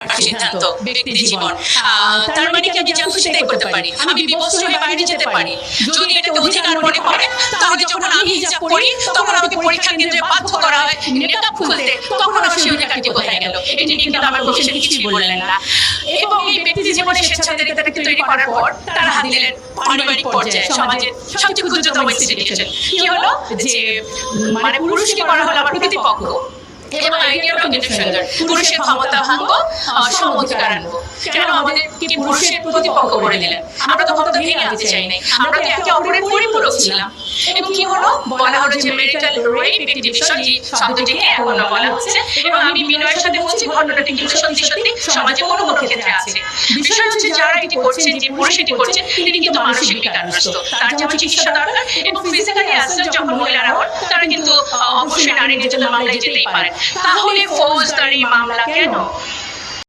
সিদ্ধান্ত ব্যক্তি জীবন। তার মানে কি আমি যা খুশি তাই করতে পারি? আমি বিবস্ত্র হয়ে বাইরে যেতে পারি। যদি এটাকে অধিকার মনে করে তাহলে যখন আমি হিজাব করি তখন আমাকে পরীক্ষা কেন্দ্রে বাধ্য করা হয় খুলতে। তখন আমার সেই অধিকারটি কোথায় গেল। এটি নিয়ে কিন্তু আমার কিছুই বললেন না। এবং এই ব্যক্তি জীবনে স্বেচ্ছাচারিতাকে তৈরি করার পর তারা হাত দিলেন পারিবারিক পর্যায়ে সমাজের সবচেয়ে ক্ষুদ্রতম ইনস্টিটিউশন কি হলো যে মানে পুরুষকে করা হলো আমার প্রতিপক্ষ কিন্তু সুন্দর পুরুষের ক্ষমতা ভাঙবো সম অধিকার আনব কেন আমাদের কি পুরুষের প্রতিপক্ষ করে দিলেন? আমরা তো ক্ষমতা ভেঙে আনতে চাই নাই আমরা তো একে অপরের পরিপূরক ছিলাম। এবং কি হলো? বলা হলো যে মেরিটাল রেপ একটি বিষয় যে শব্দটিকে এখনও বলা হচ্ছে। এবং আমি বিনয়ের সাথে বলছি ঘটনাটি কিন্তু সত্যি সত্যি সমাজে কোনো কোনো ক্ষেত্রে আছে। বিষয় হচ্ছে যারা এটি করছেন যে পুরুষ এটি করছেন তিনি কিন্তু মানসিক বিকারগ্রস্ত তার যেমন চিকিৎসা দরকার এবং ফিজিক্যালি অ্যাসেস যখন মহিলারা হন তারা কিন্তু অবশ্যই নারী নির্যাতন মামলায় যেতেই পারেন তাহলে ফৌজদারি মামলা কেন?